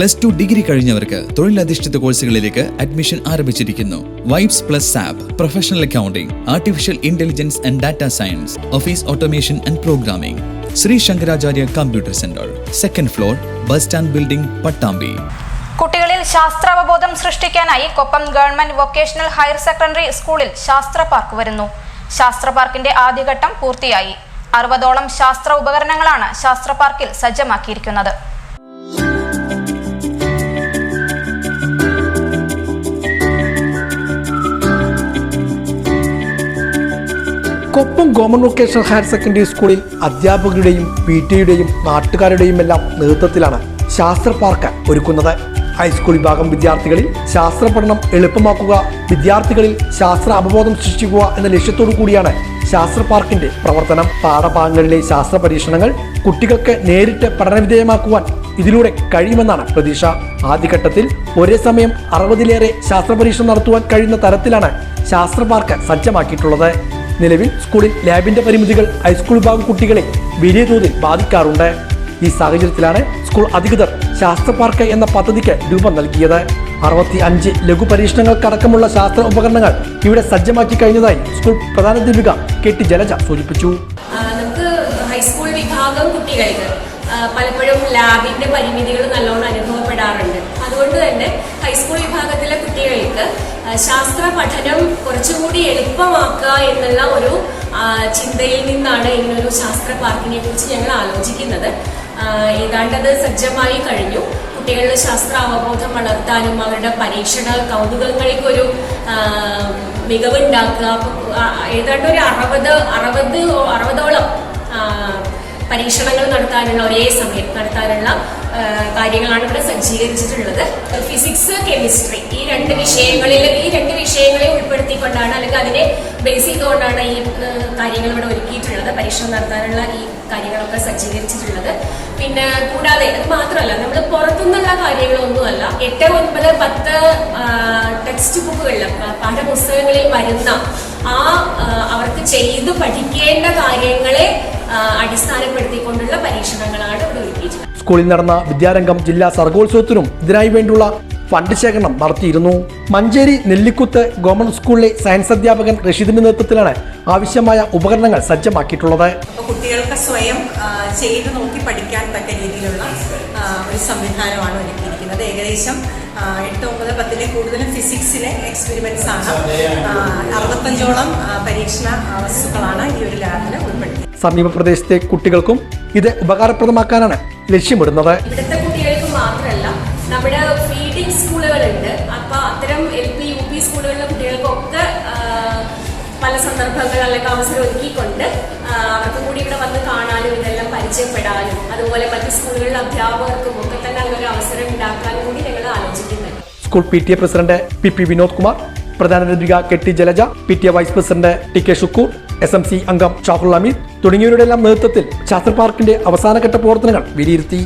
Plus two degree കഴിഞ്ഞവർക്ക് തൊഴിലധിഷ്ഠിത കോഴ്സുകളിലേക്ക് admission ആരംഭിച്ചിരിക്കുന്നു. Vibes Plus app professional accounting artificial intelligence and data science office automation and programming Shri Shankaracharya computer centre second floor bus stand building Pattambi. കുട്ടികളിൽ ശാസ്ത്രാവബോധം സൃഷ്ടിക്കാനായി Koppam government vocational higher secondary സ്കൂളിൽ ശാസ്ത്ര park വരുന്നു. ശാസ്ത്ര പാർക്കിന്റെ ആദ്യഘട്ടം പൂർത്തിയായി. അറുപതോളം ശാസ്ത്ര ഉപകരണങ്ങളാണ് ശാസ്ത്ര പാർക്കിൽ സജ്ജമാക്കിയിരിക്കുന്നത്. Koppam government vocational higher secondary സ്കൂളിൽ അധ്യാപകരുടെയും പി ടിയുടെയും നാട്ടുകാരുടെയും എല്ലാം നേതൃത്വത്തിലാണ് ശാസ്ത്ര പാർക്ക് ഒരുക്കുന്നത്. ഹൈസ്കൂൾ വിഭാഗം വിദ്യാർത്ഥികളിൽ ശാസ്ത്ര പഠനം എളുപ്പമാക്കുക വിദ്യാർത്ഥികളിൽ ശാസ്ത്ര അവബോധം സൃഷ്ടിക്കുക എന്ന ലക്ഷ്യത്തോടു കൂടിയാണ് ശാസ്ത്ര പാർക്കിന്റെ പ്രവർത്തനം. പാഠഭാഗങ്ങളിലെ ശാസ്ത്ര പരീക്ഷണങ്ങൾ കുട്ടികൾക്ക് നേരിട്ട് പഠനവിധേയമാക്കുവാൻ ഇതിലൂടെ കഴിയുമെന്നാണ് പ്രതീക്ഷ. ആദ്യഘട്ടത്തിൽ ഒരേ സമയം അറുപതിലേറെ ശാസ്ത്ര പരീക്ഷണം നടത്തുവാൻ കഴിയുന്ന തരത്തിലാണ് ശാസ്ത്ര പാർക്ക് സജ്ജമാക്കിയിട്ടുള്ളത്. നിലവിൽ സ്കൂളിൽ ലാബിന്റെ പരിമിതികൾ ഹൈസ്കൂൾ വിഭാഗം കുട്ടികളെ വലിയ തോതിൽ ബാധിക്കാറുണ്ട്. ഈ സാഹചര്യത്തിലാണ് സ്കൂൾ അധികൃതർ ശാസ്ത്ര പാർക്ക് എന്ന പദ്ധതിക്ക് രൂപം നൽകിയത്. അറുപത്തി അഞ്ച് ലഘു പരീക്ഷണങ്ങൾക്കടക്കമുള്ള ശാസ്ത്ര ഉപകരണങ്ങൾ ഇവിടെ സജ്ജമാക്കി കഴിഞ്ഞതായി സ്കൂൾ പ്രധാന ദീപിക കെ ടി ജലജ സൂചിപ്പിച്ചു. ഹൈസ്കൂൾ വിഭാഗം കുട്ടികൾക്ക് പലപ്പോഴും ലാബിന്റെ പരിമിതികൾ നല്ലോണം അനുഭവപ്പെടാറുണ്ട്. അതുകൊണ്ട് തന്നെ ശാസ്ത്ര പഠനം കുറച്ചുകൂടി എളുപ്പമാക്കുക എന്നുള്ള ഒരു ചിന്തയിൽ നിന്നാണ് ഇങ്ങനൊരു ശാസ്ത്ര പാർക്കിനെ കുറിച്ച് ഞങ്ങൾ ആലോചിക്കുന്നത്. ഏതാണ്ടത് സജ്ജമായി കഴിഞ്ഞു. കുട്ടികളുടെ ശാസ്ത്ര അവബോധം വളർത്താനും അവരുടെ പരീക്ഷണ കൗതുകങ്ങൾക്കൊരു മികവുണ്ടാക്കുക. ഏതാണ്ട് ഒരു അറുപത് അറുപത് അറുപതോളം പരീക്ഷണങ്ങൾ നടത്താനുള്ള ഒരേ സമയം നടത്താനുള്ള കാര്യങ്ങളാണ് ഇവിടെ സജ്ജീകരിച്ചിട്ടുള്ളത്. ഫിസിക്സ് കെമിസ്ട്രി ഈ രണ്ട് വിഷയങ്ങളിൽ ഈ രണ്ട് വിഷയങ്ങളെ ഉൾപ്പെടുത്തിക്കൊണ്ടാണ് അല്ലെങ്കിൽ അതിനെ ബേസ് ചെയ്തുകൊണ്ടാണ് ഈ കാര്യങ്ങൾ ഇവിടെ ഒരുക്കിയിട്ടുള്ളത്. പരീക്ഷ നടത്താനുള്ള ഈ കാര്യങ്ങളൊക്കെ സജ്ജീകരിച്ചിട്ടുള്ളത്. പിന്നെ കൂടാതെ അത് മാത്രമല്ല നമ്മൾ പുറത്തുനിന്നുള്ള കാര്യങ്ങളൊന്നുമല്ല എട്ട് ഒൻപത് പത്ത് ടെക്സ്റ്റ് ബുക്കുകളിൽ പാഠപുസ്തകങ്ങളിൽ വരുന്ന ആ അവർക്ക് ചെയ്ത് പഠിക്കേണ്ട കാര്യങ്ങളെ അടിസ്ഥാനപ്പെടുത്തിക്കൊണ്ടുള്ള പരീക്ഷണങ്ങളാണ് സ്കൂളിൽ നടന്ന വിദ്യാരംഗം ജില്ലാ സർഗോത്സവത്തിനും ഇതിനായി വേണ്ടിയുള്ള ഫണ്ട് ശേഖരണം നടത്തിയിരുന്നു. മഞ്ചേരി നെല്ലിക്കുത്ത് ഗവൺമെന്റ് സ്കൂളിലെ സയൻസ് അധ്യാപകൻ റഷീദിന്റെ നേതൃത്വത്തിലാണ് ആവശ്യമായ ഉപകരണങ്ങൾ സജ്ജമാക്കിയിട്ടുള്ളത്. കുട്ടികൾക്ക് സ്വയം ചെയ്ത് നോക്കി പഠിക്കാൻ തക്ക രീതിയിലുള്ള ഒരു സംവിധാനമാണ് ഒരുക്കിയിരിക്കുന്നത്. ഏകദേശം എട്ട് ഒമ്പത് പത്തിലെ കൂടുതലും ഫിസിക്സിലെ എക്സ്പെരിമെന്റ്സ് ആണ്. അറുപത്തഞ്ചോളം പരീക്ഷണ വസ്തുക്കളാണ് ഈ ഒരു ലാബിൽ ഉൾപ്പെടുത്തിയത് സമീപ പ്രദേശത്തെ കുട്ടികൾക്കും ഇത് ഉപകാരപ്രദമാക്കാനാണ് ലക്ഷ്യമിടുന്നത്. ഇവിടുത്തെ കുട്ടികൾക്ക് മാത്രമല്ല നമ്മുടെ ഫീഡിംഗ് സ്കൂളുകളുണ്ട്. അപ്പൊ അത്തരം എൽ പി യു പി സ്കൂളുകളിലെ കുട്ടികൾക്കൊക്കെ പല സന്ദർഭങ്ങൾ അല്ലെങ്കിൽ അവസരം ഒരുക്കിക്കൊണ്ട് അവർക്ക് കൂടി ഇവിടെ വന്ന് കാണാനും ഇതെല്ലാം പരിചയപ്പെടാനും അതുപോലെ മറ്റ് സ്കൂളുകളിലെ അധ്യാപകർക്കും ഒക്കെ തന്നെ അതിനൊരു അവസരം ഉണ്ടാക്കാനും കൂടി ഞങ്ങൾ ആലോചിക്കുന്നുണ്ട്. School P T A president P P Vinod Kumar പ്രധാനാധ്യാപിക K T Jalaja P T A vice president T K Shukkoor S M C അംഗം ഷാഹുൽ അമീദ് തുടങ്ങിയവരുടെ എല്ലാം നേതൃത്വത്തിൽ ശാസ്ത്ര പാർക്കിന്റെ അവസാനഘട്ട പ്രവർത്തനങ്ങൾ വിലയിരുത്തി.